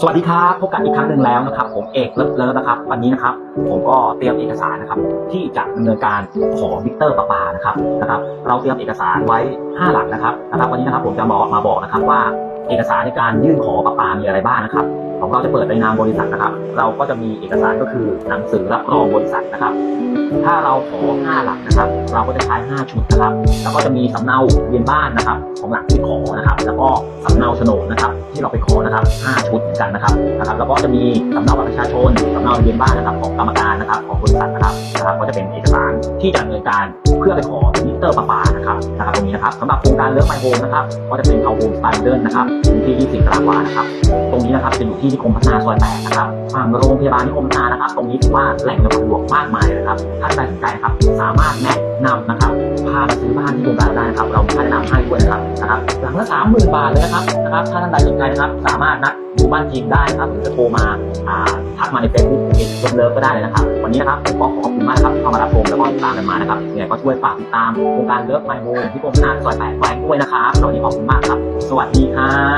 สวัสดีครับพบกันอีกครั้งหนึ่งแล้วนะครับ ผมเอกเลิฟเลิฟนะครับ วันนี้นะครับ ผมก็เตรียมเอกสารนะครับ ที่จะดำเนินการขอมิเตอร์ประปานะครับนะครับ เราเตรียมเอกสารไว้ 5 หลักนะครับนะครับ วันนี้นะครับผมจะมามาบอกนะครับว่า เอกสารในการยื่นขอประปามีอะไรบ้างนะครับ ของเราจะเปิดในนามบริษัทนะครับ เราก็จะมีเอกสารก็คือหนังสือรับรองบริษัทนะครับ ถ้าเราขอ 5 หลักนะครับ เราก็จะใช้ 5 ชุดนะครับ แล้วก็จะมีสำเนาเบียนบ้านนะครับ ของหลักที่ขอนะครับ แล้วก็สำเนาโฉนดนะครับ ที่เราไปขอนะครับ 5 ชุดเหมือนกันนะครับนะครับ แล้วก็จะมีสำเนาบัตรประชาชนสำเนาเบียนบ้านนะครับ ของกรรมการนะครับ ของบริษัทนะครับนะครับ ก็จะเป็นเอกสารที่จะดำเนินการเพื่อไปขอมิเตอร์ประปา นะครับนะครับตรงนี้นะครับสำหรับโครงการเลิฟไมโฮมนะครับก็จะเป็นเอาโฮมสไตล์เดินนะครับพื้นที่ 20ตารางวานะครับ ตรงนี้นะครับจะอยู่ที่นิคมพัฒนาซอยแปดนะครับฝั่งโรงพยาบาลนิคมพัฒนานะครับ ตรงนี้ถือว่าแหล่งเงินสะดวกมากมายเลยนะครับท่านใดสนใจครับสามารถแนะนำนะครับพาไปซื้อบ้านที่โครงการได้นะครับ เรามีค่าแนะนำให้ด้วยนะครับนะครับหลังละสามหมื่นบาทเลยนะครับนะครับถ้าท่านใดสนใจนะครับ สามารถนัดดูบ้านจริงได้นะครับหรือจะโทรมาอ่าักมาในเฟซบุ๊กเพจเลิฟก็ได้เลยนะครับ วันนี้นะครับผมก็ขอขอบคุณมากนะครับที่เข้ามารับชมแล้วก็ติดตามกันมานะครับยังไงก็ช่วยฝากติดตามโครงการเลิฟไมโฮที่ผมนาซอยแปดไว้ด้วยนะครับวันนี้ขอบคุณมากครับ สวัสดีครับ